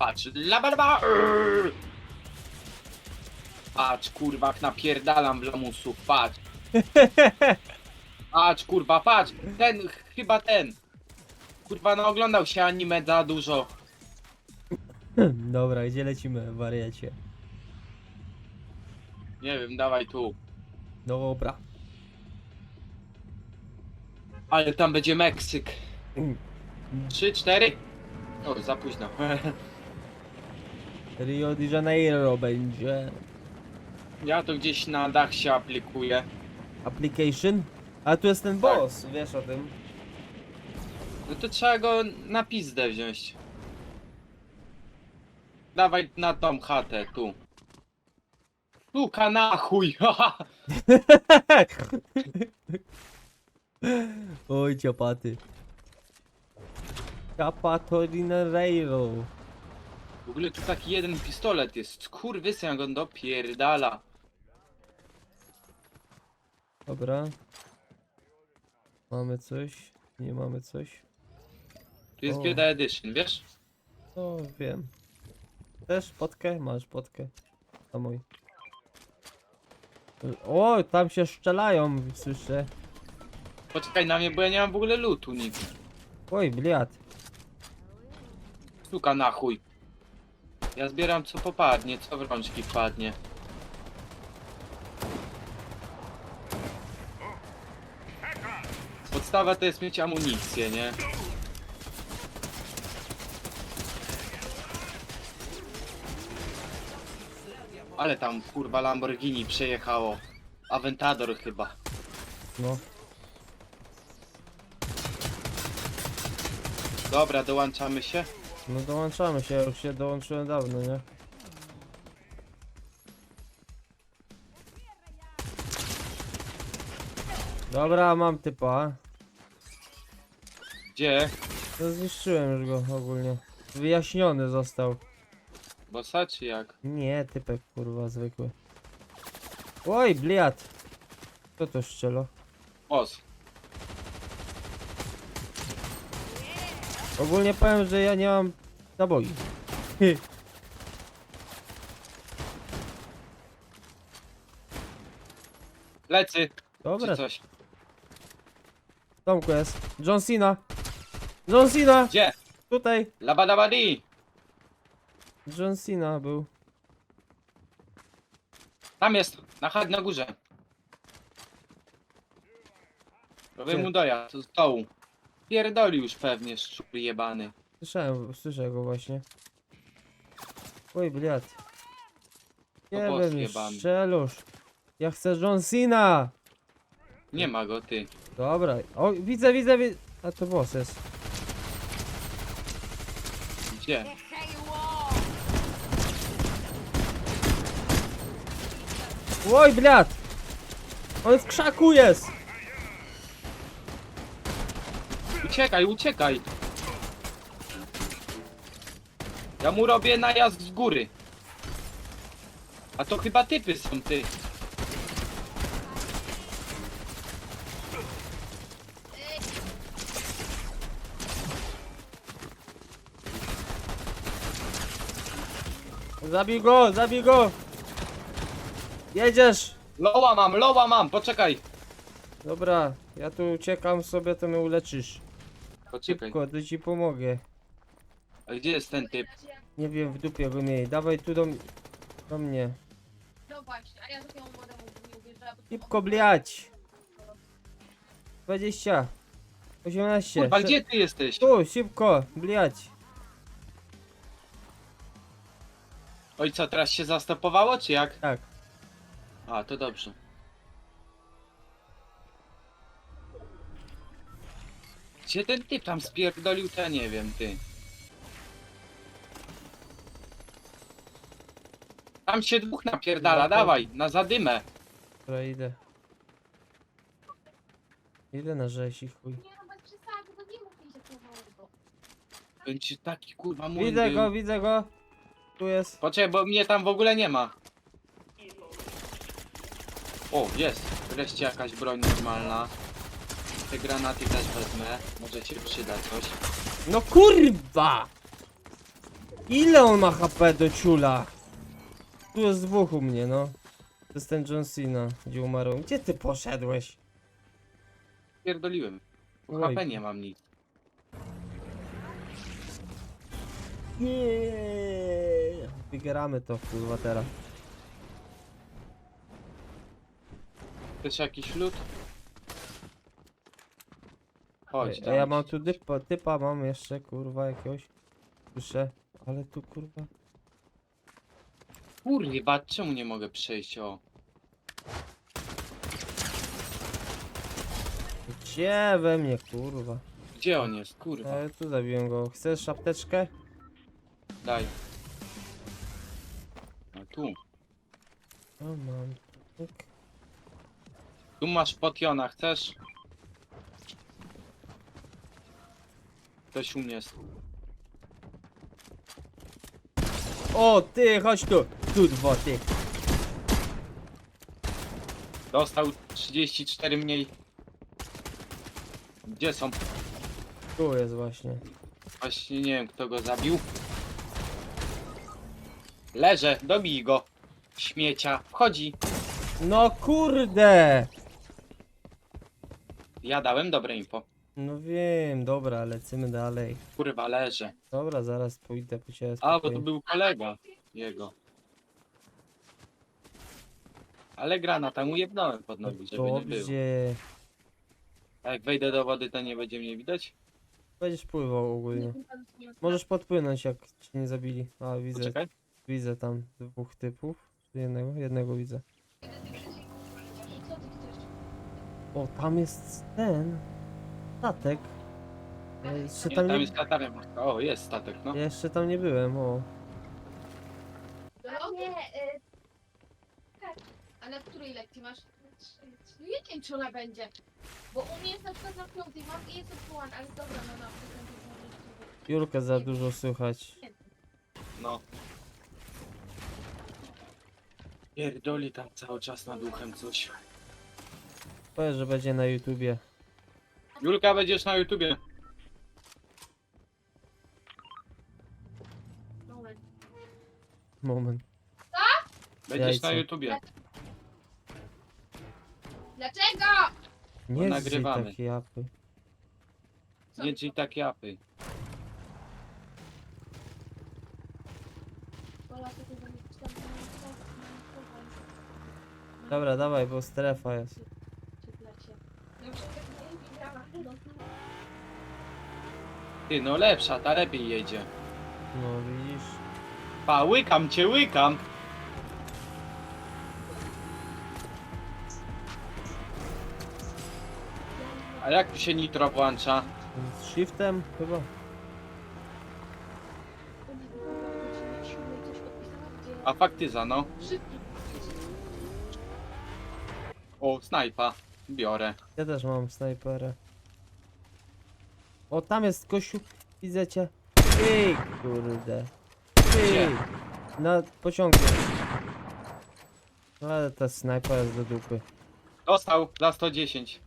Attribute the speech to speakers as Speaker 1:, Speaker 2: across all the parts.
Speaker 1: Patrz, laba laba! Urr. Patrz, kurwa, jak napierdalam w lamusów, patrz. Patrz, kurwa, patrz, ten, chyba ten. Kurwa, no oglądał się anime za dużo.
Speaker 2: Dobra, gdzie lecimy, wariacie?
Speaker 1: Nie wiem, dawaj tu.
Speaker 2: Dobra.
Speaker 1: Ale tam będzie Meksyk.
Speaker 2: Mm.
Speaker 1: Trzy, cztery? O, za późno.
Speaker 2: Rio de Janeiro będzie.
Speaker 1: Ja to gdzieś na dach się aplikuję.
Speaker 2: Application? A tu jest ten boss, wiesz o tym.
Speaker 1: No to trzeba go na pizdę wziąć. Dawaj na tą chatę, tu. Tu, kanachuj! haha.
Speaker 2: Oj, ciapaty. Capatorinero.
Speaker 1: W ogóle tu taki jeden pistolet jest. Kurwysy, jak on dopierdala.
Speaker 2: Dobra. Mamy coś? Nie mamy coś?
Speaker 1: Tu jest
Speaker 2: O.
Speaker 1: bieda edition, wiesz?
Speaker 2: No, wiem. Też potkę? Masz potkę. A mój. O, tam się szczelają, słyszę.
Speaker 1: Poczekaj na mnie, bo ja nie mam w ogóle lutu nic.
Speaker 2: Oj, bliat.
Speaker 1: Suka na chuj. Ja zbieram co popadnie, co w rączki wpadnie. Podstawa to jest mieć amunicję, nie? Ale tam kurwa Lamborghini przejechało. Aventador chyba.
Speaker 2: No.
Speaker 1: Dobra, dołączamy się.
Speaker 2: No dołączamy się, ja już się dołączyłem dawno, nie? Dobra, mam typa.
Speaker 1: Gdzie?
Speaker 2: No zniszczyłem już go ogólnie. Wyjaśniony został.
Speaker 1: Bossa czy jak?
Speaker 2: Nie, typek kurwa zwykły. Oj, bliat. Kto to szczelo?
Speaker 1: Boss.
Speaker 2: Ogólnie powiem, że ja nie mam naboi.
Speaker 1: Lecy,
Speaker 2: Dobra,
Speaker 1: czy coś.
Speaker 2: Tomku jest. John Cena. John Cena!
Speaker 1: Gdzie?
Speaker 2: Tutaj.
Speaker 1: Labadabadi!
Speaker 2: John Cena był.
Speaker 1: Tam jest, na chad na górze. Robię
Speaker 2: Gdzie?
Speaker 1: mu dojazd z dołu. Pierdoli już pewnie, szczur jebany.
Speaker 2: Słyszałem, słyszę go właśnie. Oj, bliad. Nie
Speaker 1: boss
Speaker 2: wiem,
Speaker 1: jebany.
Speaker 2: szczelusz. Ja chcę John Cena!
Speaker 1: Nie ma go, ty.
Speaker 2: Dobra. O, widzę, widzę, widzę. A to boss jest.
Speaker 1: Gdzie?
Speaker 2: Oj, bliad! On w krzaku jest!
Speaker 1: Uciekaj, uciekaj! Ja mu robię najazd z góry. A to chyba typy są, ty.
Speaker 2: Zabij go, zabij go! Jedziesz!
Speaker 1: Loła mam, loła mam, poczekaj.
Speaker 2: Dobra, ja tu uciekam sobie, to mnie uleczysz.
Speaker 1: Poczekaj.
Speaker 2: Szybko, to ci pomogę.
Speaker 1: A gdzie jest ten typ?
Speaker 2: Nie wiem, w dupie go miej. Dawaj tu do, do mnie.
Speaker 3: No właśnie, a ja takiemu młodemu nie to
Speaker 2: Szybko, bliać! 20 18
Speaker 1: Kurwa, gdzie ty jesteś?
Speaker 2: Tu, szybko, bliać!
Speaker 1: Oj, co, teraz się zastopowało, czy jak?
Speaker 2: Tak.
Speaker 1: A, to dobrze. Gdzie ten typ tam spierdolił, to ja nie wiem, ty. Tam się dwóch napierdala,
Speaker 2: No
Speaker 1: dawaj, na zadymę.
Speaker 2: Dobra, idę. Idę na rzesi, chuj.
Speaker 3: Nie no, bez przesady, to nie mów mi się to
Speaker 1: Będzie taki kurwa mój
Speaker 2: Widzę
Speaker 1: był.
Speaker 2: go, widzę go! Tu jest.
Speaker 1: Poczekaj, bo mnie tam w ogóle nie ma. O, jest. Wreszcie jakaś broń normalna. Te granaty też wezmę. Może się przyda coś.
Speaker 2: No kurwa! Ile on ma HP do ciula? Tu jest dwóch u mnie, no. To jest ten John Cena, gdzie umarł. Gdzie ty poszedłeś?
Speaker 1: Pierdoliłem.
Speaker 2: Oj.
Speaker 1: HP nie mam nic.
Speaker 2: Nie. Wygramy to, kurwa, teraz.
Speaker 1: Chcesz jakiś lód? Chodź,
Speaker 2: A
Speaker 1: dam
Speaker 2: ja mam tu typa, typa mam jeszcze, kurwa, jakiegoś. Słyszę, ale tu, kurwa.
Speaker 1: Kurwa, czemu nie mogę przejść? O.
Speaker 2: Gdzie we mnie, kurwa?
Speaker 1: Gdzie on jest? Kurwa.
Speaker 2: E, tu zabiłem go. Chcesz apteczkę?
Speaker 1: Daj. A tu.
Speaker 2: O, mam. Tak.
Speaker 1: Tu masz potiona, chcesz? Ktoś u mnie jest.
Speaker 2: O, ty, chodź tu. Tu dwa, ty.
Speaker 1: Dostał 34 mniej. Gdzie są?
Speaker 2: Tu jest właśnie.
Speaker 1: Właśnie nie wiem kto go zabił. Leżę, dobij go. Śmiecia. Wchodzi.
Speaker 2: No kurde!
Speaker 1: Ja dałem dobre info.
Speaker 2: No wiem, dobra, lecimy dalej.
Speaker 1: Kurwa, leżę.
Speaker 2: Dobra, zaraz pójdę po ciebie.
Speaker 1: A, bo to
Speaker 2: spokojnie.
Speaker 1: był kolega jego. Ale granata mu jebnąłem pod nogi, żeby nie było.
Speaker 2: Dobrze.
Speaker 1: A jak wejdę do wody, to nie będzie mnie widać?
Speaker 2: Będziesz pływał ogólnie. Możesz podpłynąć, jak cię nie zabili. A, widzę,
Speaker 1: Poczekaj.
Speaker 2: widzę tam dwóch typów. Jednego, jednego widzę. O, tam jest ten. Statek. Ja jeszcze
Speaker 1: Nie,
Speaker 2: tam
Speaker 1: tam
Speaker 2: nie,
Speaker 1: jest katarem. O, jest statek, no.
Speaker 2: ja jeszcze tam nie byłem, o.
Speaker 3: Nie, y... A na której lekcji masz? No ja nie wiem, czy ona będzie. Bo u mnie jest na przykład na piątej mam i jest odwołana, ale dobra, no na przykład.
Speaker 2: Julkę za dużo słychać.
Speaker 1: No. Pierdoli tam cały czas nad uchem coś.
Speaker 2: Powiedz, że będzie na YouTubie.
Speaker 1: Julka, będziesz na YouTubie.
Speaker 3: Moment.
Speaker 1: Będziesz na
Speaker 2: Jajco.
Speaker 1: YouTubie.
Speaker 3: Dlaczego?
Speaker 2: Nie zrzyj
Speaker 1: nagrywamy.
Speaker 2: takie japy.
Speaker 3: Co?
Speaker 1: Nie czyli tak japy.
Speaker 2: Dobra, dawaj, bo strefa jest.
Speaker 3: Przeklecie. No, przeklecie. Widziałam. No,
Speaker 1: Ty, no lepsza, ta lepiej jedzie.
Speaker 2: No widzisz.
Speaker 1: Pa, łykam cię, łykam. A jak tu się nitro włącza?
Speaker 2: Z shiftem chyba.
Speaker 1: A faktyza, no. O, snajpa. Biorę.
Speaker 2: Ja też mam snajperę. O, tam jest gościu. Widzę cię. Ty, kurde. Ty.
Speaker 1: Gdzie?
Speaker 2: Na pociągu. No, Ale ta snajpa jest do dupy.
Speaker 1: Dostał za 110.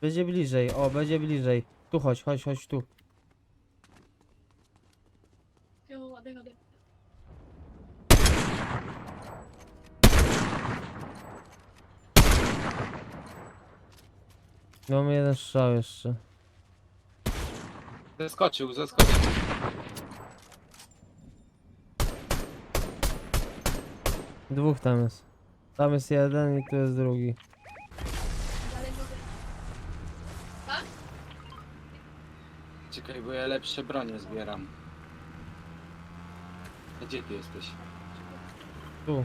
Speaker 2: Będzie bliżej, o, będzie bliżej. Tu chodź, chodź, chodź tu.
Speaker 3: Ładnie.
Speaker 2: Mamy jeden strzał jeszcze.
Speaker 1: Zeskoczył, zeskoczył.
Speaker 2: Dwóch tam jest. Tam jest jeden i tu jest drugi.
Speaker 3: Tak?
Speaker 1: Czekaj, bo ja lepsze bronie zbieram. A Gdzie ty jesteś?
Speaker 2: Tu,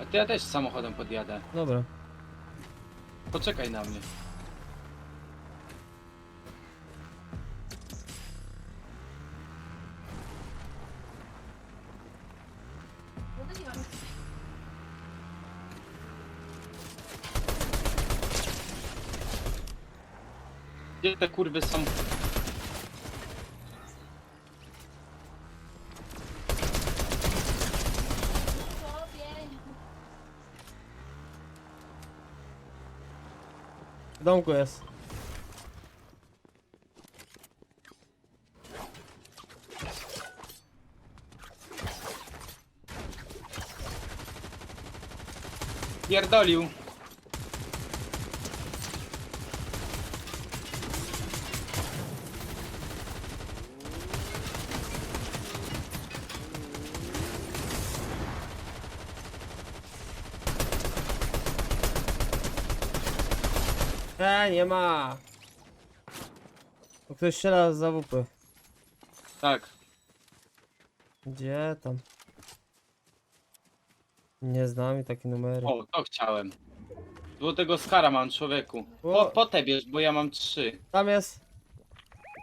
Speaker 1: A ty ja też samochodem podjadę.
Speaker 2: dobra.
Speaker 1: Poczekaj na mnie. Gdzie te kurwy są?
Speaker 2: Don't guess.
Speaker 1: Pierdolił.
Speaker 2: E, nie ma. Tu Ktoś strzela z zawupy.
Speaker 1: Tak.
Speaker 2: Gdzie tam? Nie znam takie numery.
Speaker 1: O, to chciałem. Złotego skara mam, człowieku. Po, po te bierz, bo ja mam trzy.
Speaker 2: Tam jest.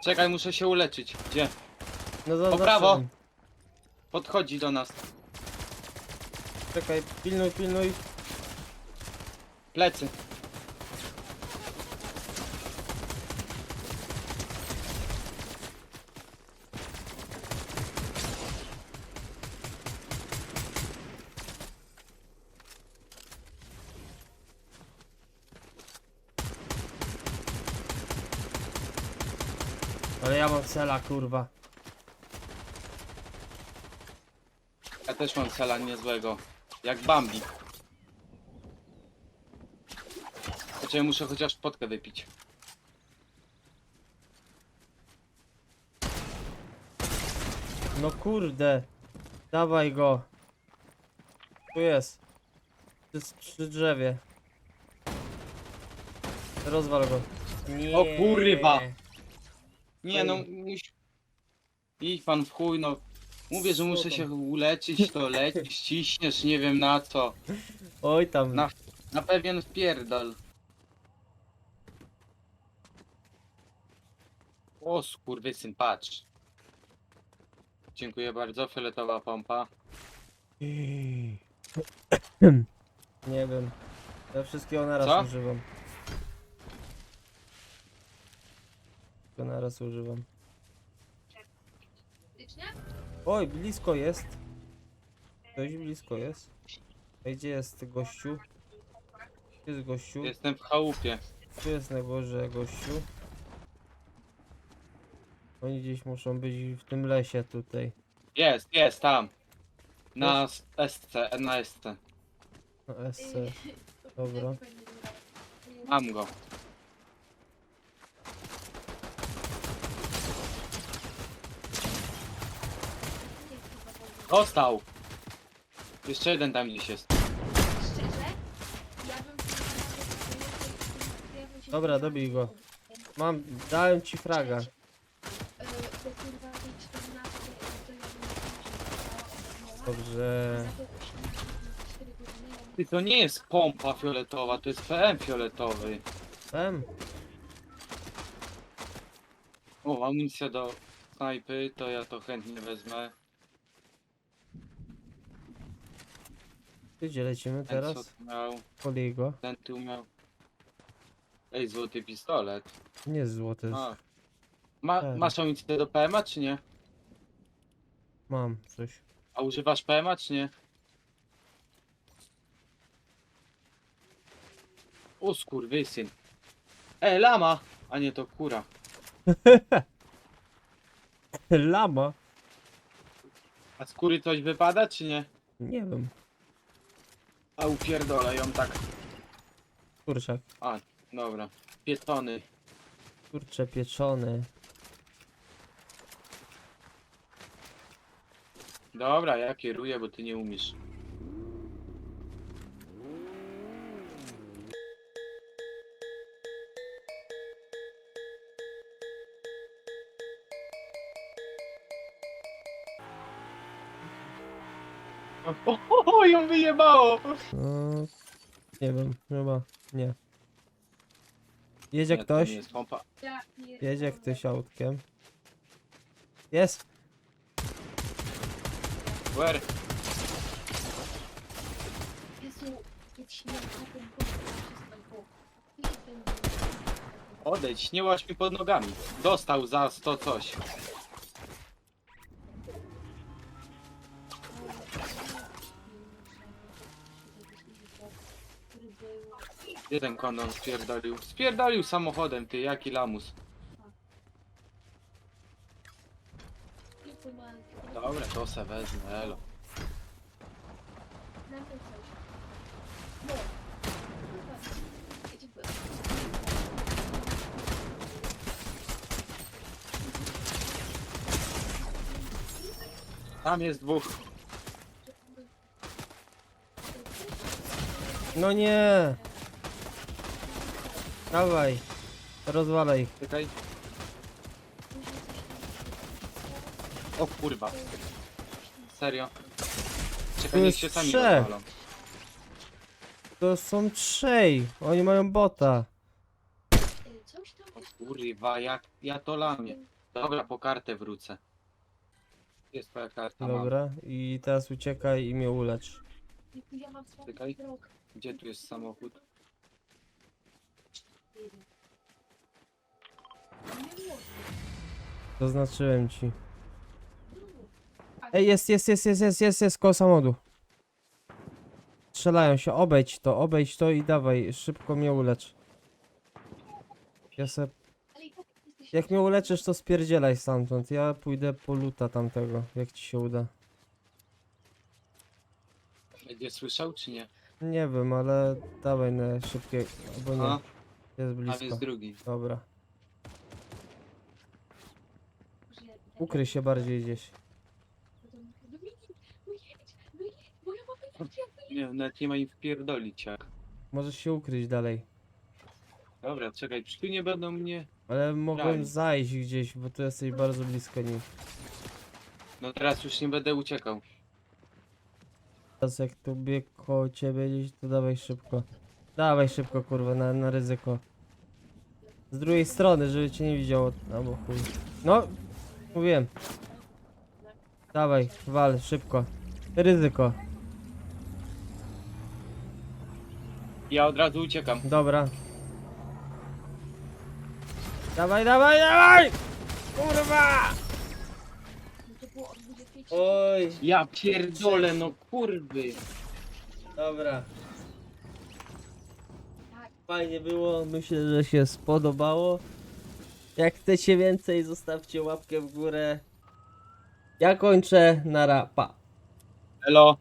Speaker 1: Czekaj, muszę się uleczyć. Gdzie?
Speaker 2: No zaznaczyłem.
Speaker 1: prawo. Podchodzi do nas.
Speaker 2: Czekaj, pilnuj, pilnuj.
Speaker 1: Plecy.
Speaker 2: Ale ja mam cela, kurwa.
Speaker 1: Ja też mam cela niezłego. Jak Bambi. Chociaż ja muszę chociaż potkę wypić.
Speaker 2: No kurde. Dawaj go. Tu jest. Jest przy drzewie. Rozwal go. Nie.
Speaker 1: O kurwa. Nie no, muś... Idź pan w chuj, no. Mówię, że muszę się uleczyć, to lecisz, ciśniesz, nie wiem na co.
Speaker 2: Oj tam.
Speaker 1: Na, na pewien wpierdol. O skurwysyn, patrz. Dziękuję bardzo, fioletowa pompa.
Speaker 2: Nie wiem. Ja wszystkiego naraz
Speaker 1: Co?
Speaker 2: używam. Wszystkiego naraz używam. Oj, blisko jest. Ktoś blisko jest. Ej, gdzie jest gościu? Gdzie jest gościu?
Speaker 1: Jestem w chałupie.
Speaker 2: Tu jest na górze gościu. Oni gdzieś muszą być w tym lesie tutaj.
Speaker 1: Jest, jest, tam. Na s- SC, na SC.
Speaker 2: Na SC. Dobra.
Speaker 1: Mam go. Dostał. Jeszcze jeden tam gdzieś jest.
Speaker 3: Szczerze? Ja bym... ja bym się
Speaker 2: Dobra, dobij go. Mam, dałem ci fraga.
Speaker 3: E, Bo kurwa tej 14 to ja bym nie
Speaker 2: Dobrze.
Speaker 1: Ty, to nie jest pompa fioletowa, to jest PM fioletowy.
Speaker 2: Em,
Speaker 1: O, amunicja do snajpy, to ja to chętnie wezmę.
Speaker 2: Gdzie lecimy
Speaker 1: Ten
Speaker 2: teraz?
Speaker 1: tu miał,
Speaker 2: Podej go.
Speaker 1: ten tu miał. Ej, złoty pistolet.
Speaker 2: Nie jest złoty.
Speaker 1: A. Ma,
Speaker 2: Tak.
Speaker 1: masz amunicję do PMA czy nie?
Speaker 2: Mam coś.
Speaker 1: A używasz PMA czy nie? O skurwysyn. E, lama! A nie, to kura.
Speaker 2: Lama?
Speaker 1: A z kury coś wypada czy nie?
Speaker 2: Nie wiem.
Speaker 1: A upierdolę ją tak.
Speaker 2: Kurczak.
Speaker 1: A, dobra. Pietony.
Speaker 2: Kurcze pieczony.
Speaker 1: Dobra, ja kieruję, bo ty nie umiesz. O, o, o, ją wyjebało!
Speaker 2: No, nie wiem, chyba nie. Jedzie
Speaker 1: Nie, to
Speaker 2: ktoś?
Speaker 1: nie jest pompa.
Speaker 3: Ja nie-
Speaker 2: Jedzie ktoś autkiem. Jest!
Speaker 1: Where?
Speaker 3: Jezu, jak śmieszne ten kurwa, przestań go. I ten-
Speaker 1: Odejdź, nie łaź mi pod nogami. Dostał za 100 coś. Jeden ten kondon spierdolił? Spierdolił samochodem, ty, jaki lamus. Dobra, to se wezmę, elo. Tam jest dwóch.
Speaker 2: No nie! Dawaj. Rozwalaj.
Speaker 1: Czekaj. O kurwa. Serio.
Speaker 2: Tu
Speaker 1: Czekaj, niech
Speaker 2: jest
Speaker 1: się sami
Speaker 2: trzech.
Speaker 1: rozwalą.
Speaker 2: To są trzej. Oni mają bota.
Speaker 3: Ej, Coś tam
Speaker 1: O kurwa, jak ja to lamię. Dobra, po kartę wrócę. Jest twoja karta, mam.
Speaker 2: Dobra. I teraz uciekaj i mnie ulecz.
Speaker 3: Ja mam swój
Speaker 1: Czekaj. Gdzie tu jest samochód?
Speaker 2: Zaznaczyłem ci. Ej, jest, jest, jest, jest, jest, jest, jest koło samochodu. Strzelają się, obejdź to, obejdź to i dawaj, szybko mnie ulecz. Ja se... Jak mnie uleczysz, to spierdzielaj stamtąd. Ja pójdę po luta tamtego, jak ci się uda.
Speaker 1: Będzie słyszał czy nie?
Speaker 2: Nie wiem, ale dawaj na szybkie, albo nie,
Speaker 1: A,
Speaker 2: jest
Speaker 1: tam
Speaker 2: blisko.
Speaker 1: jest drugi.
Speaker 2: Dobra.
Speaker 3: że-
Speaker 2: Ukryj się bardziej gdzieś.
Speaker 3: No no no bo
Speaker 1: Nie, nawet nie ma im wpierdolić jak.
Speaker 2: Możesz się ukryć dalej.
Speaker 1: Dobra, czekaj, czy tu nie będą mnie...
Speaker 2: Ale mogłem
Speaker 1: Dalej.
Speaker 2: zajść gdzieś, bo tu jesteś bardzo blisko nich.
Speaker 1: No teraz już nie będę uciekał.
Speaker 2: Teraz jak tu bieg koło ciebie gdzieś, to dawaj szybko. Dawaj szybko, kurwa, na, na ryzyko. Z drugiej strony, żeby cię nie widziało. Albo chuj. No, mówiłem. Dawaj, wal, szybko. Ryzyko.
Speaker 1: Ja od razu uciekam.
Speaker 2: Dobra. Dawaj, dawaj, dawaj! Kurwa!
Speaker 3: To było o 25.
Speaker 2: Oj,
Speaker 1: Ja pierdolę, no kurwy.
Speaker 2: dobra. Fajnie było, myślę, że się spodobało. Jak chcecie więcej, zostawcie łapkę w górę. Ja kończę, na rapa.
Speaker 1: Elo.